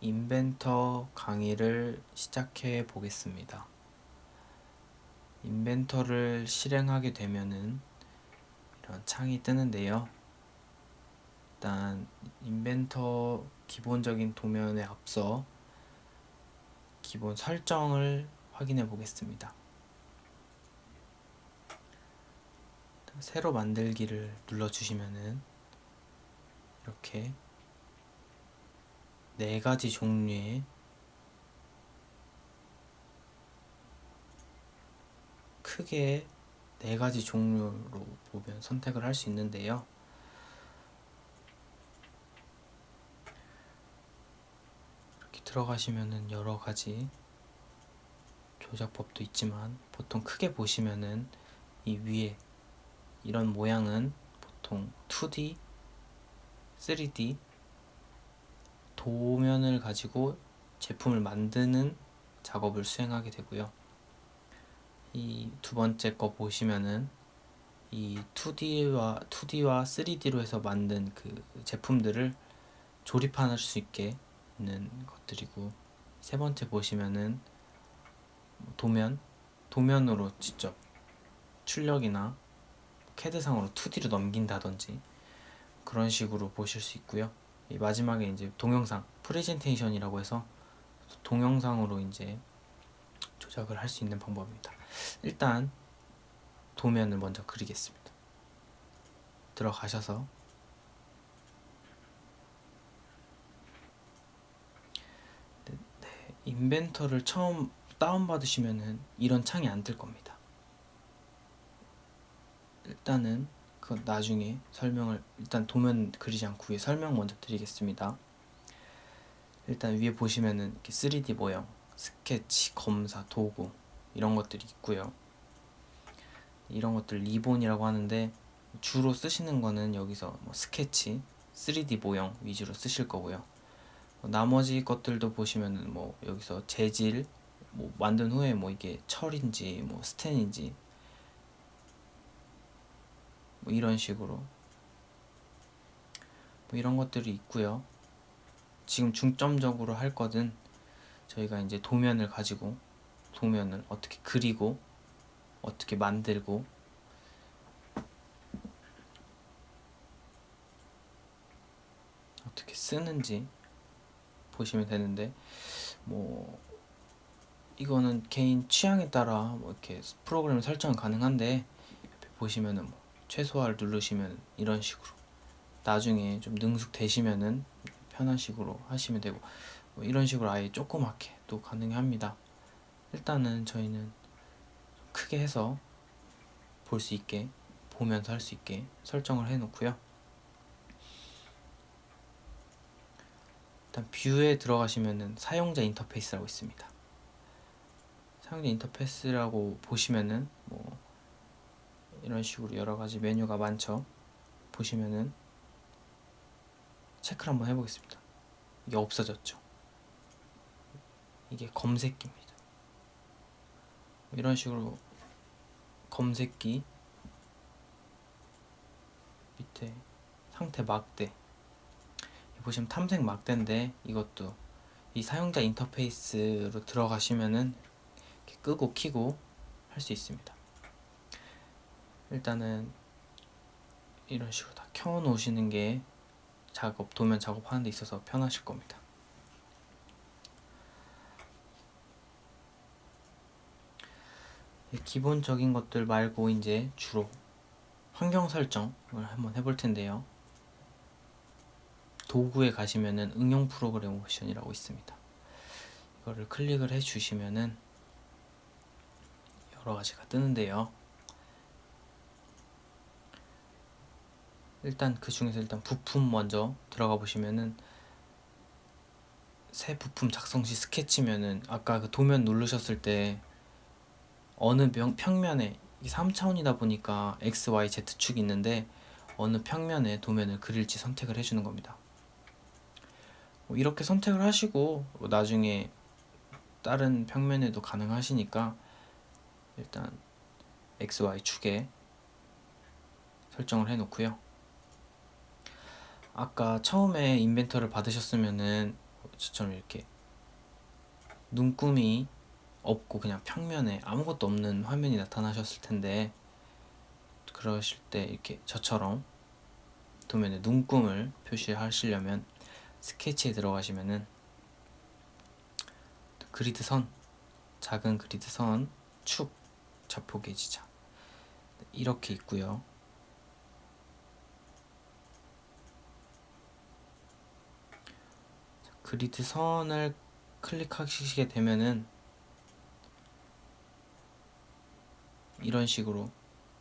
인벤터 강의를 시작해 보겠습니다. 인벤터를 실행하게 되면은 이런 창이 뜨는데요. 일단 인벤터 기본적인 도면에 앞서 기본 설정을 확인해 보겠습니다. 새로 만들기를 눌러 주시면은 이렇게 네 가지 종류의 크게 네 가지 종류로 보면 선택을 할 수 있는데요. 이렇게 들어가시면은 여러 가지 조작법도 있지만 보통 크게 보시면은 이 위에 이런 모양은 보통 2D, 3D 도면을 가지고 제품을 만드는 작업을 수행하게 되고요. 이 두 번째 거 보시면은 이 2D와 2D와 3D로 해서 만든 그 제품들을 조립할 수 있게 있는 것들이고 세 번째 보시면은 도면 도면으로 직접 출력이나 캐드상으로 2D로 넘긴다든지 그런 식으로 보실 수 있고요. 이 마지막에 이제 동영상 프레젠테이션이라고 해서 동영상으로 이제 조작을 할 수 있는 방법입니다. 일단 도면을 먼저 그리겠습니다. 들어가셔서 네, 네, 인벤터를 처음 다운받으시면은 이런 창이 안 뜰 겁니다. 일단은 그 나중에 설명을 일단 도면 그리지 않고 위에 설명 먼저 드리겠습니다. 일단 위에 보시면은 이렇게 3D 모형, 스케치, 검사, 도구 이런 것들이 있고요. 이런 것들 리본이라고 하는데 주로 쓰시는 거는 여기서 뭐 스케치, 3D 모형 위주로 쓰실 거고요. 뭐 나머지 것들도 보시면은 뭐 여기서 재질, 뭐 만든 후에 뭐 이게 철인지 뭐 스텐인지 뭐 이런 식으로 뭐 이런 것들이 있고요. 지금 중점적으로 할 것은 저희가 이제 도면을 가지고 도면을 어떻게 그리고 어떻게 만들고 어떻게 쓰는지 보시면 되는데 뭐 이거는 개인 취향에 따라 뭐 이렇게 프로그램 설정 가능한데 보시면은 뭐 최소화를 누르시면 이런 식으로 나중에 좀 능숙되시면은 편한 식으로 하시면 되고 뭐 이런 식으로 아예 조그맣게 또 가능합니다. 일단은 저희는 크게 해서 볼 수 있게 보면서 할 수 있게 설정을 해 놓고요. 일단 뷰에 들어가시면은 사용자 인터페이스라고 있습니다. 사용자 인터페이스라고 보시면은 뭐 이런 식으로 여러 가지 메뉴가 많죠. 보시면은 체크를 한번 해보겠습니다. 이게 없어졌죠. 이게 검색기입니다. 이런 식으로 검색기 밑에 상태 막대 보시면 탐색 막대인데 이것도 이 사용자 인터페이스로 들어가시면은 끄고 키고 할 수 있습니다. 일단은 이런 식으로 다 켜 놓으시는 게 작업, 도면 작업하는 데 있어서 편하실 겁니다. 기본적인 것들 말고 이제 주로 환경 설정을 한번 해볼 텐데요. 도구에 가시면은 응용 프로그램 옵션이라고 있습니다. 이거를 클릭을 해 주시면은 여러 가지가 뜨는데요. 일단 그 중에서 일단 부품 먼저 들어가 보시면은 새 부품 작성 시 스케치면은 아까 그 도면 누르셨을 때 어느 명, 평면에 3차원이다 보니까 x, y, z 축이 있는데 어느 평면에 도면을 그릴지 선택을 해주는 겁니다. 뭐 이렇게 선택을 하시고 뭐 나중에 다른 평면에도 가능하시니까 일단 x, y 축에 설정을 해 놓고요. 아까 처음에 인벤터를 받으셨으면은 저처럼 이렇게 눈금이 없고 그냥 평면에 아무것도 없는 화면이 나타나셨을 텐데 그러실 때 이렇게 저처럼 도면에 눈금을 표시하시려면 스케치에 들어가시면은 그리드 선 작은 그리드 선축 자폭의 지자 이렇게 있고요. 그리드 선을 클릭하시게 되면은 이런 식으로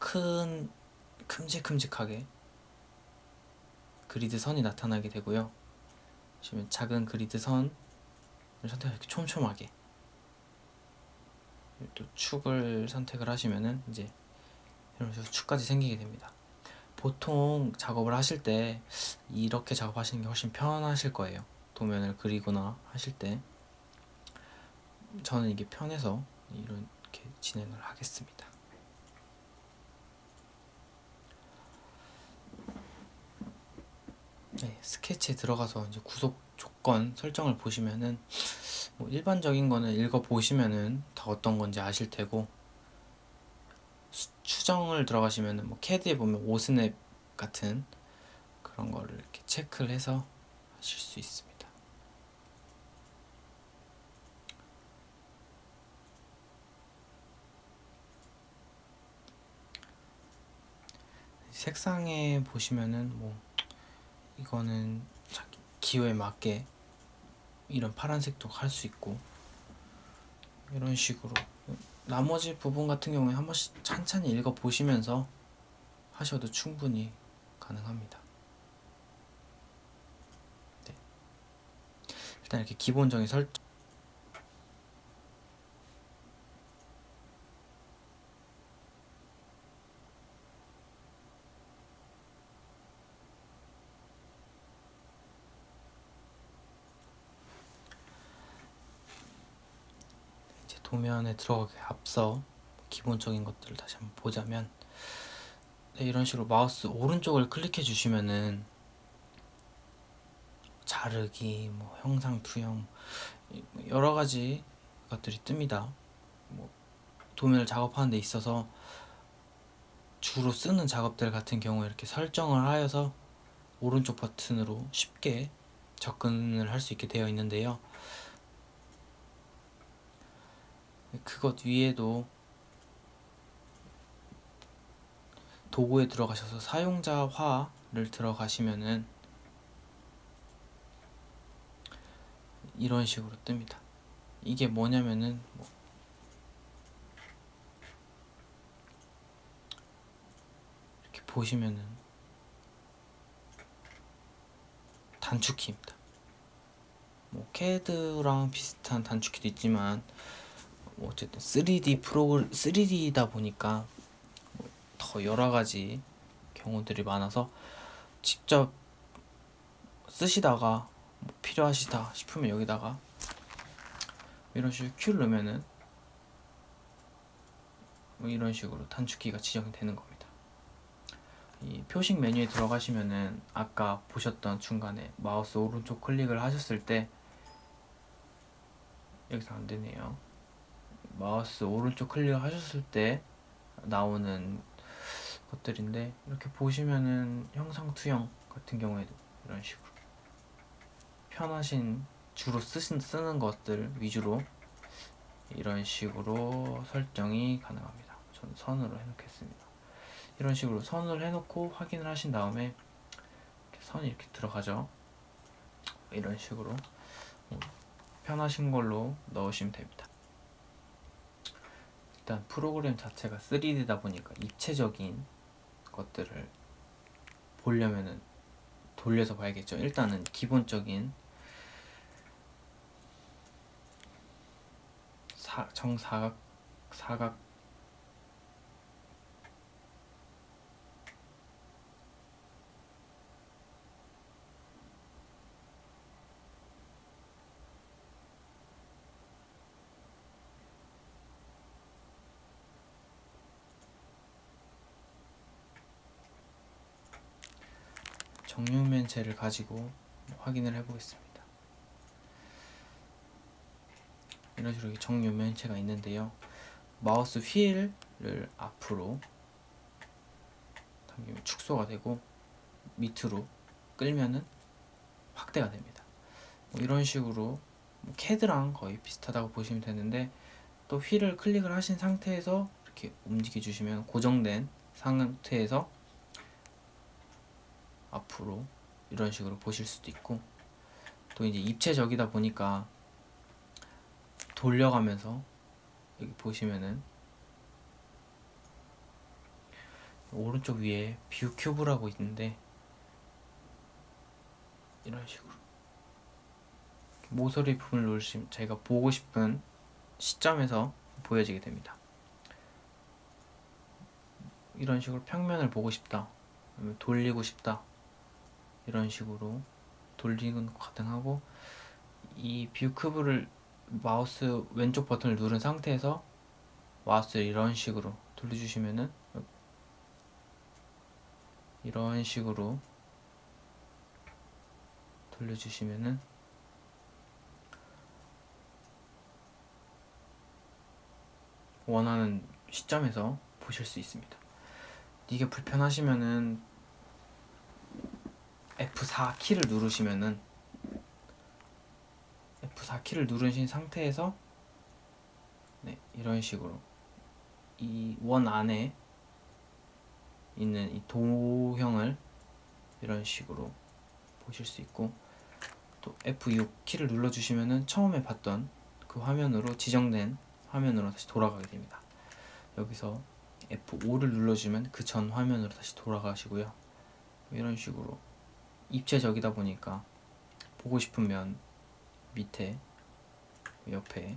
큰 큼직큼직하게 그리드 선이 나타나게 되고요. 보시면 작은 그리드 선을 선택해 이렇게 촘촘하게 또 축을 선택을 하시면은 이제 이런 식으로 축까지 생기게 됩니다. 보통 작업을 하실 때 이렇게 작업하시는 게 훨씬 편하실 거예요. 도면을 그리거나 하실 때 저는 이게 편해서 이렇게 진행을 하겠습니다. 네, 스케치에 들어가서 이제 구속 조건 설정을 보시면은 뭐 일반적인 거는 읽어 보시면은 다 어떤 건지 아실 테고 수- 추정을 들어가시면은 뭐 캐드에 보면 오스냅 같은 그런 거를 이렇게 체크를 해서 하실 수 있습니다. 색상에 보시면은 뭐 이거는 기호에 맞게 이런 파란색도 할 수 있고 이런 식으로 나머지 부분 같은 경우에 한 번씩 찬찬히 읽어 보시면서 하셔도 충분히 가능합니다. 네. 일단 이렇게 기본적인 설정 도면에 들어가기 앞서 기본적인 것들을 다시 한번 보자면 네, 이런 식으로 마우스 오른쪽을 클릭해 주시면은 자르기, 뭐 형상 투영 이- 뭐 여러 가지 것들이 뜹니다. 뭐 도면을 작업하는 데 있어서 주로 쓰는 작업들 같은 경우에 이렇게 설정을 하여서 오른쪽 버튼으로 쉽게 접근을 할 수 있게 되어 있는데요. 그것 위에도 도구에 들어가셔서 사용자화를 들어가시면은 이런 식으로 뜹니다. 이게 뭐냐면은 뭐 이렇게 보시면은 단축키입니다. 뭐 CAD랑 비슷한 단축키도 있지만 뭐 어쨌든 3D 프로그 3D다 보니까 뭐더 여러 가지 경우들이 많아서 직접 쓰시다가 뭐 필요하시다 싶으면 여기다가 이런 식으로 Q를 넣으면은 뭐 이런 식으로 단축키가 지정이 되는 겁니다. 이 표식 메뉴에 들어가시면은 아까 보셨던 중간에 마우스 오른쪽 클릭을 하셨을 때 여기서 안 되네요. 마우스 오른쪽 클릭을 하셨을 때 나오는 것들인데 이렇게 보시면은 형상 투영 같은 경우에도 이런 식으로 편하신 주로 쓰신 쓰는 것들 위주로 이런 식으로 설정이 가능합니다. 저는 선으로 해놓겠습니다. 이런 식으로 선을 해놓고 확인을 하신 다음에 이렇게 선이 이렇게 들어가죠. 이런 식으로 뭐 편하신 걸로 넣으시면 됩니다. 일단 프로그램 자체가 3D다 보니까 입체적인 것들을 보려면은 돌려서 봐야겠죠. 일단은 기본적인 사, 정사각 사각 정육면체를 가지고 확인을 해보겠습니다. 이런 식으로 정육면체가 있는데요. 마우스 휠을 앞으로 당기면 축소가 되고 밑으로 끌면은 확대가 됩니다. 뭐 이런 식으로 뭐 캐드랑 거의 비슷하다고 보시면 되는데 또 휠을 클릭을 하신 상태에서 이렇게 움직여 주시면 고정된 상태에서 앞으로 이런 식으로 보실 수도 있고 또 이제 입체적이다 보니까 돌려가면서 여기 보시면은 오른쪽 위에 뷰 큐브라고 있는데 이런 식으로 모서리 부분을 누르시면 저희가 보고 싶은 시점에서 보여지게 됩니다. 이런 식으로 평면을 보고 싶다, 돌리고 싶다 이런 식으로 돌리는 거 가능하고 이뷰 큐브를 마우스 왼쪽 버튼을 누른 상태에서 마우스를 이런 식으로 돌려주시면은 이런 식으로 돌려주시면은 원하는 시점에서 보실 수 있습니다. 이게 불편하시면은 F4 키를 누르시면은 F4 키를 누르신 상태에서 네, 이런 식으로 이 원 안에 있는 이 도형을 이런 식으로 보실 수 있고 또 F6 키를 눌러 주시면은 처음에 봤던 그 화면으로 지정된 화면으로 다시 돌아가게 됩니다. 여기서 F5를 눌러주면 그 전 화면으로 다시 돌아가시고요. 이런 식으로 입체적이다 보니까 보고 싶으면 밑에 옆에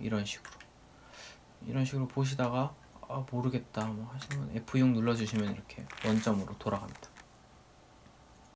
이런 식으로 이런 식으로 보시다가 아 모르겠다 뭐 하시면 F6 눌러주시면 이렇게 원점으로 돌아갑니다.